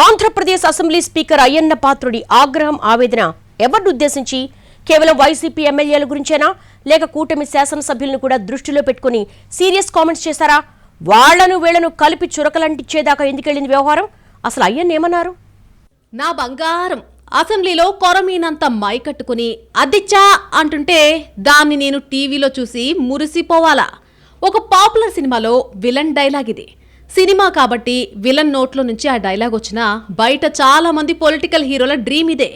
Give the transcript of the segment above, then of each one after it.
Andhra Pradesh assembly speaker Ayyanna పాత్రుడి ఆగ్రహం ఆవేదన ఎవరినుద్దేశించి కేవలం వైసీపీ ఎమ్మెల్యేల గురించేనా? లేక కూటమి శాసనసభ్యులను కూడా దృష్టిలో పెట్టుకుని సీరియస్ కామెంట్స్ చేశారా? వాళ్ళను వీళ్ళను కలిపి చురకలంటిచ్చేదాకా ఎందుకెళ్ళింది వ్యవహారం? అసలు అయ్యన్న ఏమన్నారు? నా బంగారం అసెంబ్లీలో కొరమీనంత మైకట్టుకుని అదిచ్చా అంటుంటే దాన్ని నేను టీవీలో చూసి మురిసిపోవాలా? ఒక పాపులర్ సినిమాలో విలన్ డైలాగ్ ఇది. సినిమా కాబట్టి విలన్ నోట్లో నుంచి ఆ డైలాగ్ వచ్చినా బయట చాలా మంది పొలిటికల్ హీరోల డ్రీమ్ ఇదే.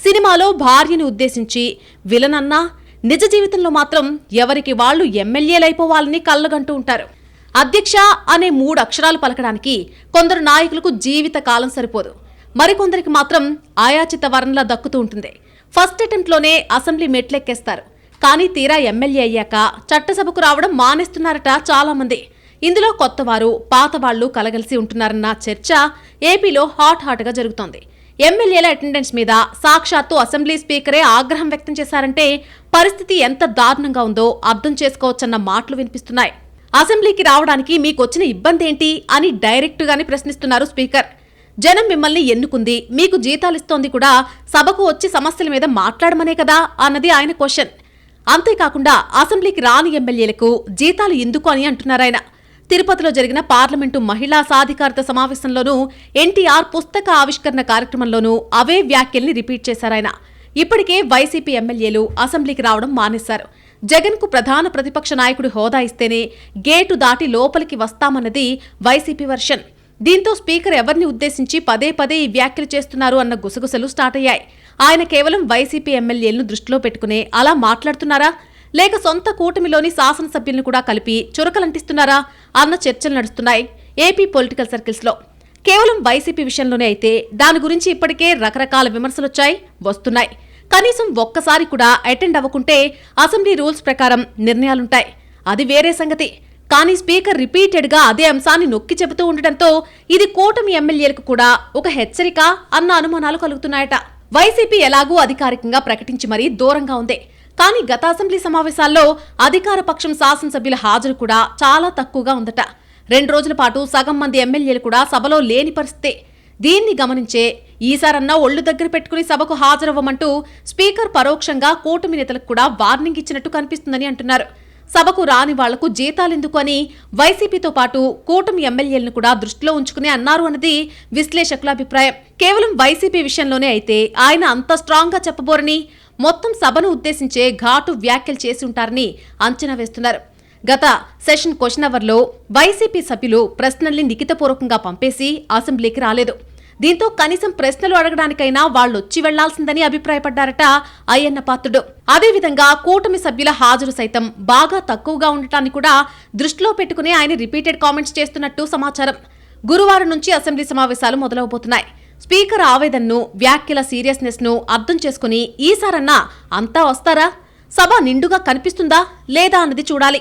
సినిమాలో భార్యని ఉద్దేశించి విలన్ అన్నా నిజ జీవితంలో మాత్రం ఎవరికి వాళ్ళు ఎమ్మెల్యేలైపోవాలని కళ్ళగంటూ ఉంటారు. అధ్యక్ష అనే మూడు అక్షరాలు పలకడానికి కొందరు నాయకులకు జీవిత కాలం సరిపోదు. మరికొందరికి మాత్రం ఆయాచిత వరంలా దక్కుతూ ఉంటుంది. ఫస్ట్ అటెంప్ట్లోనే అసెంబ్లీ మెట్లెక్కేస్తారు. కానీ తీరా ఎమ్మెల్యే అయ్యాక చట్టసభకు రావడం మానేస్తున్నారట చాలామంది. ఇందులో కొత్తవారు పాతవాళ్ళు కలగలిసి ఉంటున్నారన్న చర్చ ఏపీలో హాట్ హాట్గా జరుగుతోంది. ఎమ్మెల్యేల అటెండెన్స్ మీద సాక్షాత్తు అసెంబ్లీ స్పీకరే ఆగ్రహం వ్యక్తం చేశారంటే పరిస్థితి ఎంత దారుణంగా ఉందో అర్థం చేసుకోవచ్చన్న మాటలు వినిపిస్తున్నాయి. అసెంబ్లీకి రావడానికి మీకు వచ్చిన ఇబ్బంది ఏంటి అని డైరెక్ట్గానే ప్రశ్నిస్తున్నారు స్పీకర్. జనం మిమ్మల్ని ఎన్నుకుంది మీకు జీతాలిస్తోంది కూడా సభకు వచ్చి సమస్యల మీద మాట్లాడమనే కదా అన్నది ఆయన క్వశ్చన్. అంతేకాకుండా అసెంబ్లీకి రాని ఎమ్మెల్యేలకు జీతాలు ఎందుకు అని అంటున్నారాయన తిరుపతిలో జరిగిన పార్లమెంటు మహిళా సాధికారత సమావేశంలోనూ ఎన్టీఆర్ పుస్తక ఆవిష్కరణ కార్యక్రమంలోనూ అవే వ్యాఖ్యల్ని రిపీట్ చేశారాయన ఇప్పటికే వైసీపీ ఎమ్మెల్యేలు అసెంబ్లీకి రావడం మానేశారు. జగన్కు ప్రధాన ప్రతిపక్ష నాయకుడి హోదా ఇస్తేనే గేటు దాటి లోపలికి వస్తామన్నది వైసీపీ వర్షన్. దీంతో స్పీకర్ ఎవరిని ఉద్దేశించి పదే పదే ఈ వ్యాఖ్యలు చేస్తున్నారు అన్న గుసగుసలు స్టార్ట్ అయ్యాయి. ఆయన కేవలం వైసీపీ ఎమ్మెల్యేలను దృష్టిలో పెట్టుకునే అలా మాట్లాడుతున్నారా? లేక సొంత కూటమిలోని శాసనసభ్యులను కూడా కలిపి చురకలంటిస్తున్నారా అన్న చర్చలు నడుస్తున్నాయి ఏపీ పొలిటికల్ సర్కిల్స్లో. కేవలం వైసీపీ విషయంలోనే అయితే దాని గురించి ఇప్పటికే రకరకాల విమర్శలొచ్చాయి వస్తున్నాయి. కనీసం ఒక్కసారి కూడా అటెండ్ అవ్వకుంటే అసెంబ్లీ రూల్స్ ప్రకారం నిర్ణయాలుంటాయి. అది వేరే సంగతి. కానీ స్పీకర్ రిపీటెడ్గా అదే అంశాన్ని నొక్కి చెబుతూ ఉండటంతో ఇది కూటమి ఎమ్మెల్యేలకు కూడా ఒక హెచ్చరిక అన్న అనుమానాలు కలుగుతున్నాయట. వైసీపీ ఎలాగూ అధికారికంగా ప్రకటించి మరీ దూరంగా ఉంది. కానీ గత అసెంబ్లీ సమావేశాల్లో అధికార పక్షం శాసనసభ్యుల హాజరు కూడా చాలా తక్కువగా ఉందట. రెండు రోజుల పాటు సగం మంది ఎమ్మెల్యేలు కూడా సభలో లేని పరిస్థితే దీన్ని గమనించే ఈసారన్నా ఒళ్ళు దగ్గర పెట్టుకుని సభకు హాజరవ్వమంటూ స్పీకర్ పరోక్షంగా కూటమి నేతలకు కూడా వార్నింగ్ ఇచ్చినట్టు కనిపిస్తుందని అంటున్నారు. సభకు రాని వాళ్ళకు జీతాలెందుకు అని వైసీపీతో పాటు కూటమి ఎమ్మెల్యేలను కూడా దృష్టిలో ఉంచుకునే అన్నారు అన్నది విశ్లేషకుల అభిప్రాయం. కేవలం వైసీపీ విషయంలోనే అయితే ఆయన అంత స్ట్రాంగ్గా చెప్పబోరని మొత్తం సభను ఉద్దేశించే ఘాటు వ్యాఖ్యలు చేసి ఉంటారని అంచనా వేస్తున్నారు. గత సెషన్ క్వశ్చన్ అవర్లో వైసీపీ సభ్యులు ప్రశ్నల్ని లిఖితపూర్వకంగా పంపేసి అసెంబ్లీకి రాలేదు. దీంతో కనీసం ప్రశ్నలు అడగడానికైనా వాళ్ళొచ్చి వెళ్ళాల్సిందని అభిప్రాయపడ్డారట అయ్యన్న పాత్రుడు. అదేవిధంగా కూటమి సభ్యుల హాజరు సైతం బాగా తక్కువగా ఉండటాన్ని కూడా దృష్టిలో పెట్టుకుని ఆయన రిపీటెడ్ కామెంట్స్ చేస్తున్నట్టు సమాచారం. గురువారం నుంచి అసెంబ్లీ సమావేశాలు మొదలవబోతున్నాయి. స్పీకర్ ఆవేదనను వ్యాఖ్యల సీరియస్నెస్ను అర్థం చేసుకుని ఈసారన్నా అంతా వస్తారా? సభ నిండుగా కనిపిస్తుందా లేదా అన్నది చూడాలి.